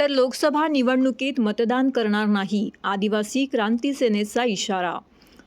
तर लोकसभा निवडणुकीत मतदान करणार नाही. आदिवासी क्रांती सेनेचा इशारा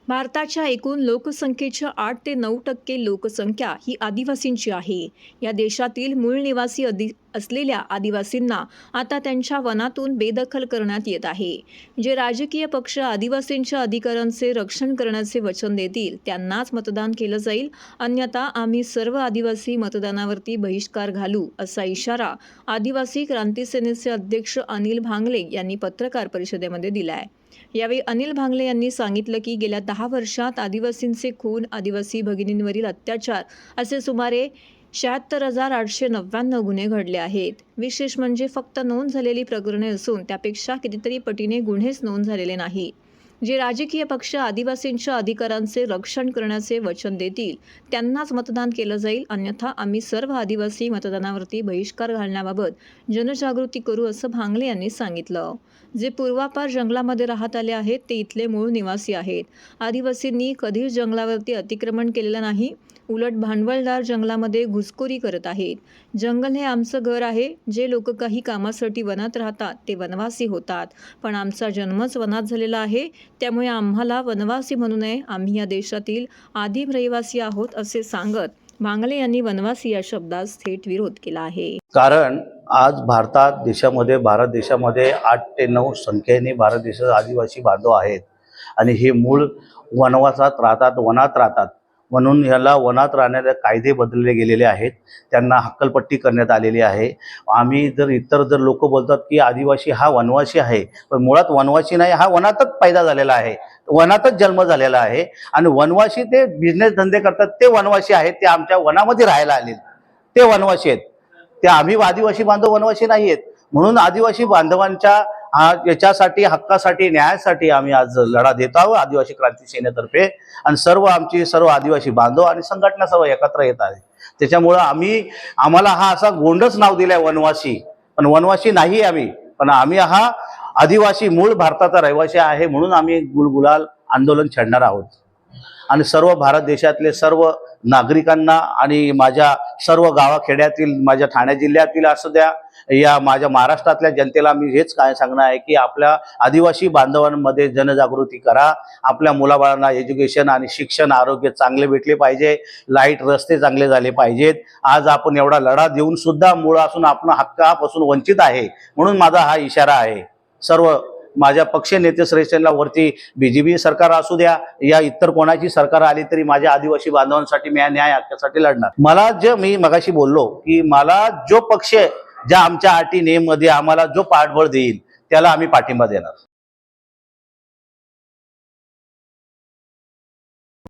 भारताच्या एकूण लोकसंख्येच्या आठ ते नऊ टक्के लोकसंख्या ही आदिवासींची आहे. या देशातील मूळ निवासी अधि असलेल्या आदिवासींना आता त्यांच्या वनातून बेदखल करण्यात येत आहे. जे राजकीय पक्ष आदिवासींच्या अधिकारांचे रक्षण करण्याचे वचन देतील त्यांनाच मतदान केलं जाईल. अन्यथा आम्ही सर्व आदिवासी मतदानावरती बहिष्कार घालू असा इशारा आदिवासी क्रांती सेनेचे अध्यक्ष अनिल भांगले यांनी पत्रकार परिषदेमध्ये दिला आहे यावेळी अनिल भांगले यांनी सांगितलं की गेल्या दहा वर्षात आदिवासींचे खून आदिवासी भगिनींवरील अत्याचार असे सुमारे शहात्तर हजार आठशे नव्याण्णव गुन्हे घडले आहेत. विशेष म्हणजे फक्त नोंद झालेली प्रकरणे असून त्यापेक्षा कितीतरी पटीने गुन्हेच नोंद झालेले नाही जे राजकीय पक्ष आदिवासींच्या अधिकारांचे रक्षण करण्याचे वचन देतील त्यांनाच मतदान केलं जाईल. अन्यथा आम्ही सर्व आदिवासी मतदानावरती बहिष्कार घालण्याबाबत जनजागृती करू असं भांगले यांनी सांगितलं. जे पूर्वापार जंगलामध्ये राहत आले आहेत ते इथले मूळ निवासी आहेत. आदिवासींनी कधीच जंगलावरती अतिक्रमण केलेलं नाही. उलट भांडवलदार जंगलामध्ये घुसखोरी करत आहेत. जंगल हे आमचं घर आहे. जे लोक काही कामासाठी वनात राहतात ते वनवासी होतात. पण आमचा जन्मच वनात झालेला आहे. त्यामुळे आम्हाला वनवासी म्हणू नये. आम्ही या देशातील आदिम रहिवासी आहोत असे सांगत भांगले यांनी वनवासी या शब्दास थेट विरोध केला आहे. कारण आज भारतात देशामध्ये भारत देशामध्ये आठ ते नऊ संख्येने भारत देशात आदिवासी बांधव आहेत. आणि हे मूळ वनवासात राहतात वनात राहतात. म्हणून ह्याला वनात राहणाऱ्या कायदे बदलले गेलेले आहेत. त्यांना हक्कलपट्टी करण्यात आलेली आहे. आम्ही जर इतर जर लोक बोलतात की आदिवासी हा वनवासी आहे पण मुळात वनवासी नाही हा वनातच पैदा झालेला आहे. वनातच जन्म झालेला आहे. आणि वनवासी ते बिझनेस धंदे करतात ते वनवासी आहेत ते आमच्या वनामध्ये राहायला आले ते वनवासी आहेत. ते आम्ही आदिवासी बांधव वनवासी नाही आहेत म्हणून आदिवासी बांधवांच्या हा याच्यासाठी हक्कासाठी न्यायासाठी आम्ही आज लढा देत आहोत आदिवासी क्रांती सेनेतर्फे. आणि सर्व आमची सर्व आदिवासी बांधव आणि संघटना सर्व एकत्र येत आहे त्याच्यामुळं आम्ही आम्हाला हा असा गोंडच नाव दिलाय वनवासी. पण वनवासी नाही आम्ही पण आम्ही हा आदिवासी मूळ भारताचा रहिवासी आहे म्हणून आम्ही गुलगुलाल आंदोलन छेडणार आहोत. आणि सर्व भारत देशातले सर्व नागरिकांना आणि माझ्या सर्व गावाखेड्यातील माझ्या ठाणे जिल्ह्यातील असू द्या या माझ्या महाराष्ट्रातल्या जनतेला मी हेच काय सांगणार आहे की आपल्या आदिवासी बांधवांमध्ये जनजागृती करा. आपल्या मुलाबाळांना एज्युकेशन आणि शिक्षण आरोग्य चांगले भेटले पाहिजे. लाइट रस्ते चांगले झाले पाहिजेत. आज आपण एवढा लढा देऊन सुद्धा मुळासून आपण हक्कापासून वंचित आहे. म्हणून माझा हा इशारा आहे. सर्व माझ्या पक्ष नेते श्रेष्ठींना वरती बीजेपी सरकार असू द्या या इतर कोणाची सरकार आली तरी माझ्या आदिवासी बांधवांसाठी मी न्याय हक्कासाठी लढणार. मला जे मी मगाशी बोललो की मला जो पक्ष ज्या आमच्या अटी नेममध्ये आम्हाला जो पाठबळ देईल त्याला आम्ही पाठिंबा देणार.